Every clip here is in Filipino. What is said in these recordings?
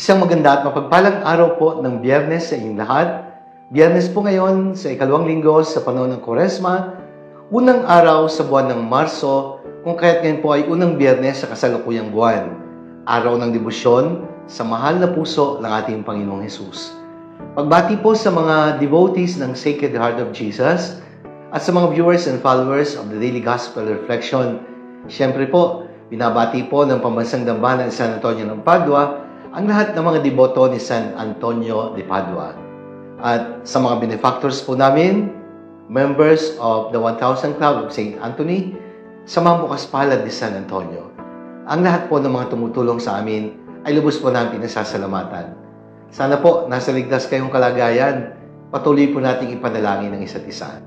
Isang maganda at mapagpalang araw po ng biyernes sa inyong lahat. Biyernes po ngayon sa ikalawang linggo sa panahon ng Koresma, unang araw sa buwan ng Marso, kung kaya't ngayon po ay unang biyernes sa kasalukuyang buwan. Araw ng debosyon sa mahal na puso ng ating Panginoong Hesus. Pagbati po sa mga devotees ng Sacred Heart of Jesus at sa mga viewers and followers of the Daily Gospel Reflection. Siyempre po, binabati po ng Pambansang Dambana ng San Antonio ng Padua ang lahat ng mga deboto ni San Antonio de Padua. At sa mga benefactors po namin, members of the 1,000 Club of St. Anthony, sa mga bukas palad ni San Antonio. Ang lahat po ng mga tumutulong sa amin ay lubos po namin pinasasalamatan. Sana po, nasa ligtas kayong kalagayan, patuloy po nating ipanalangin ng isa't isa.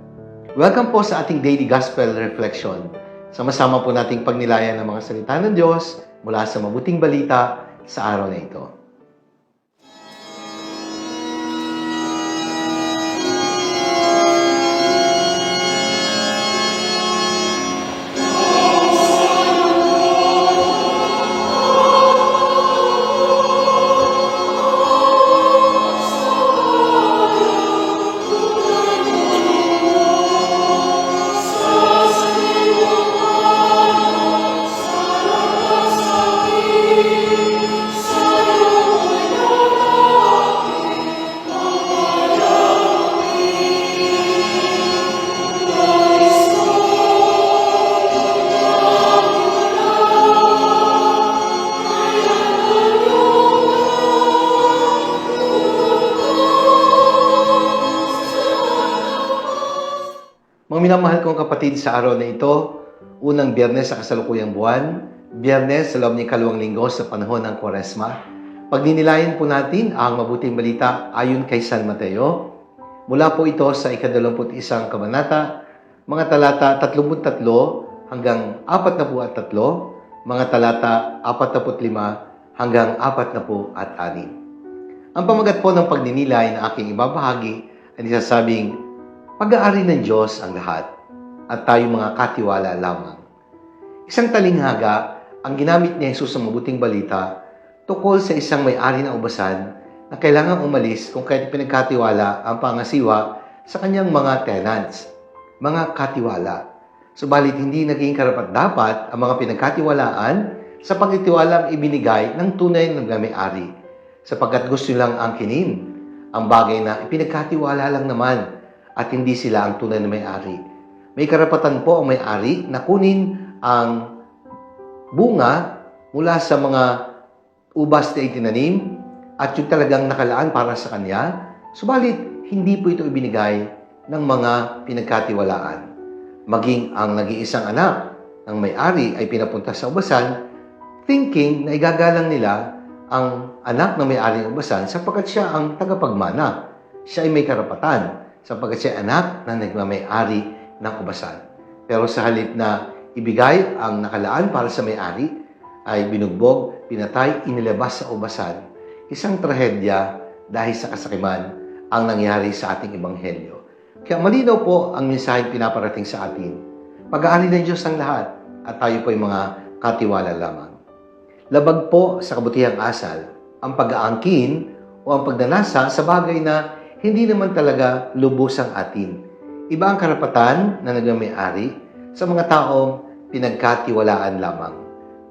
Welcome po sa ating Daily Gospel Reflection. Sama-sama po nating pagnilayan ng mga salita ng Diyos mula sa mabuting balita sa araw na ito. Minamahal kong kapatid sa araw na ito, unang biyernes sa kasalukuyang buwan, biyernes sa loob ng kalawang linggo sa panahon ng Kwaresma, pagninilayan po natin ang mabuting balita ayon kay San Mateo. Mula po ito sa ikadalamput isang kabanata, mga talata 33 hanggang 43, mga talata 45 hanggang 46. Ang pamagat po ng pagninilay na aking ibabahagi ay nasasabing pag-aari ng Diyos ang lahat at tayo mga katiwala lamang. Isang talinghaga ang ginamit ni Jesus sa mabuting balita tukol sa isang may-ari ng ubasan na kailangang umalis kung kahit pinagkatiwala ang pangasiwa sa kanyang mga tenants, mga katiwala. Subalit hindi naging karapat-dapat ang mga pinagkatiwalaan sa pagtitiwalang ibinigay ng tunay na may-ari sapagkat gusto nilang angkinin ang bagay na ipinagkatiwala lang naman at hindi sila ang tunay na may-ari. May karapatan po ang may-ari na kunin ang bunga mula sa mga ubas na itinanim at yung talagang nakalaan para sa kanya, subalit hindi po ito ibinigay ng mga pinagkatiwalaan. Maging ang nag-iisang anak ng may-ari ay pinapunta sa ubasan, thinking na igagalang nila ang anak ng may-ari ng ubasan sapagkat siya ang tagapagmana. Siya ay may karapatan sapagkat siya anak na nagmamay-ari ng ubasan. Pero sa halip na ibigay ang nakalaan para sa may-ari, ay binugbog, pinatay, inilabas sa ubasan. Isang trahedya dahil sa kasakiman ang nangyari sa ating ebanghelyo. Kaya malinaw po ang mensaheng pinaparating sa atin. Pag-aari ng Diyos ang lahat at tayo po ay mga katiwala lamang. Labag po sa kabutihang asal ang pag-aangkin o ang pagnanasa sa bagay na hindi naman talaga lubos ang atin. Iba ang karapatan na nagmamay-ari sa mga taong pinagkatiwalaan lamang.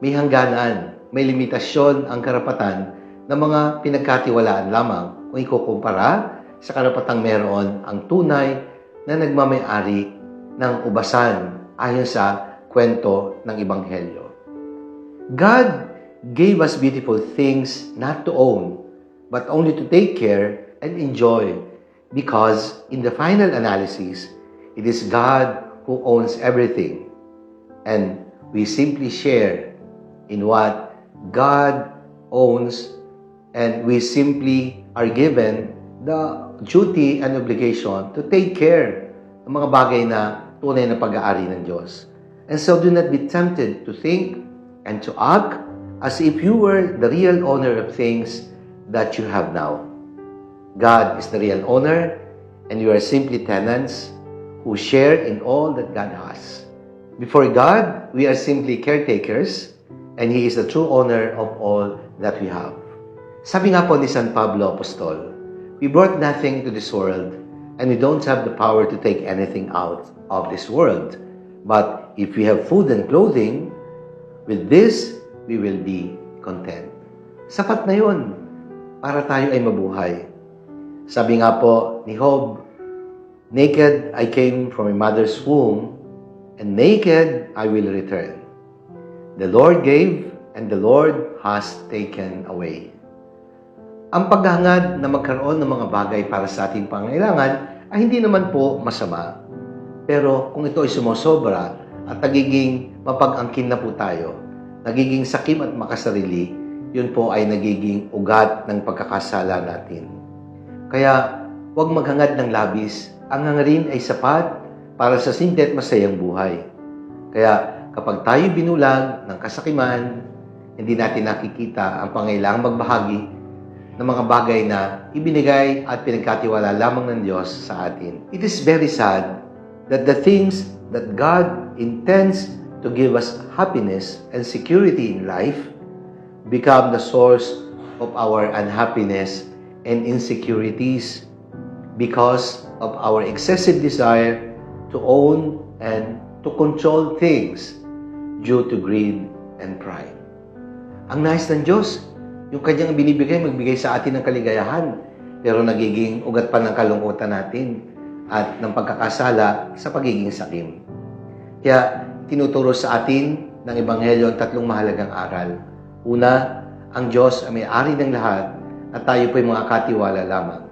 May hangganan, may limitasyon ang karapatan ng mga pinagkatiwalaan lamang kung ikukumpara sa karapatang meron ang tunay na nagmamay-ari ng ubasan ayon sa kwento ng Ebanghelyo. God gave us beautiful things not to own, but only to take care and enjoy because in the final analysis, it is God who owns everything and we simply share in what God owns and we simply are given the duty and obligation to take care ng mga bagay na tunay na pag-aari ng Diyos. And so do not be tempted to think and to act as if you were the real owner of things that you have now. God is the real owner, and you are simply tenants who share in all that God has. Before God, we are simply caretakers, and He is the true owner of all that we have. Sabi nga po ni San Pablo Apostol, We brought nothing to this world, and we don't have the power to take anything out of this world. But if we have food and clothing, with this we will be content. Sapat na yun para tayo ay mabuhay. Sabi nga po ni Job, Naked I came from my mother's womb, and naked I will return. The Lord gave, and the Lord has taken away. Ang paghangad na magkaroon ng mga bagay para sa ating pangailangan ay hindi naman po masama. Pero kung ito ay sumosobra at nagiging mapag-angkin na po tayo, nagiging sakim at makasarili, yun po ay nagiging ugat ng pagkakasala natin. Kaya huwag maghangad ng labis. Ang hangarin ay sapat para sa simple at masayang buhay. Kaya kapag tayo binulag ng kasakiman, hindi natin nakikita ang pangailangang magbahagi ng mga bagay na ibinigay at pinagkatiwala lamang ng Diyos sa atin. It is very sad that the things that God intends to give us happiness and security in life become the source of our unhappiness and insecurities because of our excessive desire to own and to control things due to greed and pride. Ang nais ng Diyos, yung kanyang binibigay, magbigay sa atin ng kaligayahan, pero nagiging ugat pa ng kalungkutan natin at ng pagkakasala sa pagiging sakim. Kaya tinuturo sa atin ng Ebanghelyo ang tatlong mahalagang aral. Una, ang Diyos ay may-ari ng lahat at tayo po'y mga katiwala lamang.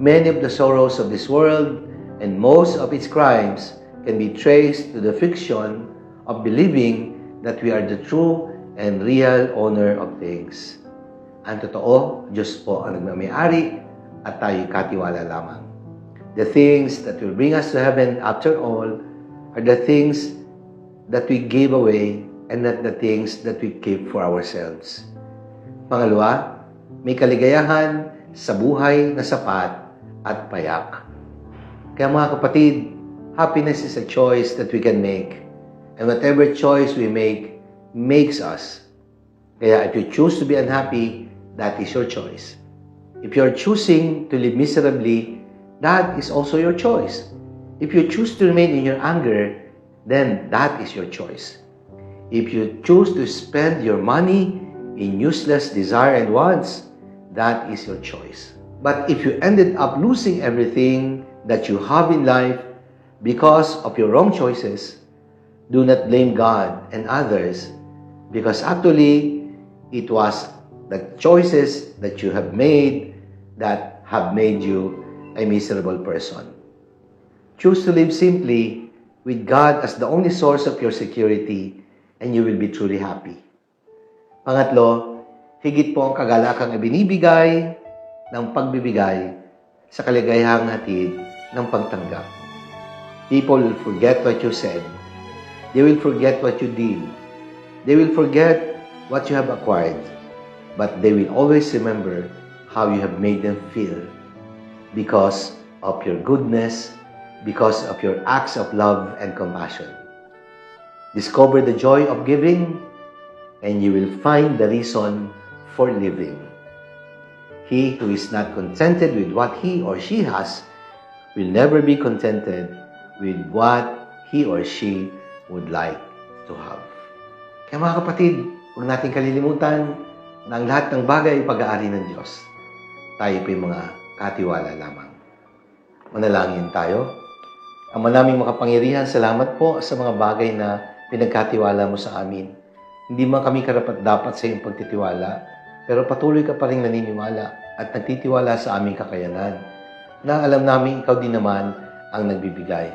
Many of the sorrows of this world and most of its crimes can be traced to the fiction of believing that we are the true and real owner of things. Ang totoo, Diyos po ang nagmamayari at tayo katiwala lamang. The things that will bring us to heaven after all are the things that we gave away and not the things that we keep for ourselves. Pangalawa, may kaligayahan sa buhay na sapat at payak. Kaya mga kapatid, happiness is a choice that we can make. And whatever choice we make, makes us. Kaya if you choose to be unhappy, that is your choice. If you're choosing to live miserably, that is also your choice. If you choose to remain in your anger, then that is your choice. If you choose to spend your money in useless desire and wants, that is your choice. But if you ended up losing everything that you have in life because of your wrong choices, do not blame God and others because actually it was the choices that you have made that have made you a miserable person. Choose to live simply with God as the only source of your security and you will be truly happy. Pangatlo, higit po ang kagalakang ibinibigay ng pagbibigay sa kaligayahang hatid ng pagtanggap. People will forget what you said. They will forget what you did. They will forget what you have acquired. But they will always remember how you have made them feel because of your goodness, because of your acts of love and compassion. Discover the joy of giving, and you will find the reason for living. He who is not contented with what he or she has will never be contented with what he or she would like to have. Kaya mga kapatid, huwag natin kalilimutan na ang lahat ng bagay ay pag-aari ng Diyos. Tayo po'y mga katiwala lamang. Manalangin tayo. Ang manaming makapangyarihan, salamat po sa mga bagay na pinagkatiwala mo sa amin. Hindi man kami karapat dapat sa iyong pagtitiwala, pero patuloy ka pa rin naniniwala at nagtitiwala sa aming kakayanan na alam namin ikaw din naman ang nagbibigay.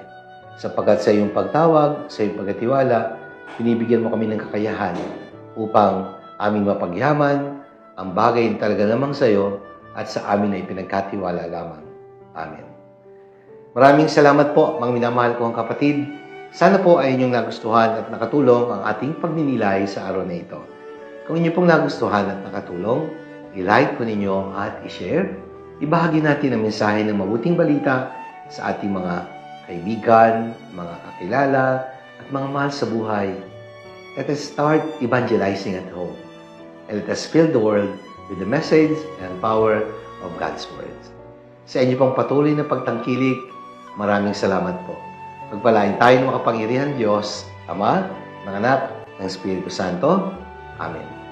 Sapagkat sa iyong pagtawag, sa iyong pagkatiwala, binibigyan mo kami ng kakayahan upang aming mapagyaman ang bagay na talaga namang sa iyo at sa amin ay pinagkatiwala lamang. Amen. Maraming salamat po, mga minamahal kong kapatid. Sana po ay inyong nagustuhan at nakatulong ang ating pagninilay sa araw na ito. Kung inyo pong nagustuhan at nakatulong, i-like po ninyo at i-share. Ibahagi natin ang mensahe ng mabuting balita sa ating mga kaibigan, mga kakilala, at mga mahal sa buhay. Let us start evangelizing at home. And let us fill the world with the message and power of God's Word. Sa inyo pong patuloy na pagtangkilik, maraming salamat po. Pagpalain tayo ng makapangyarihan Diyos, Ama, ng Anak, ng Espiritu Santo. Amen.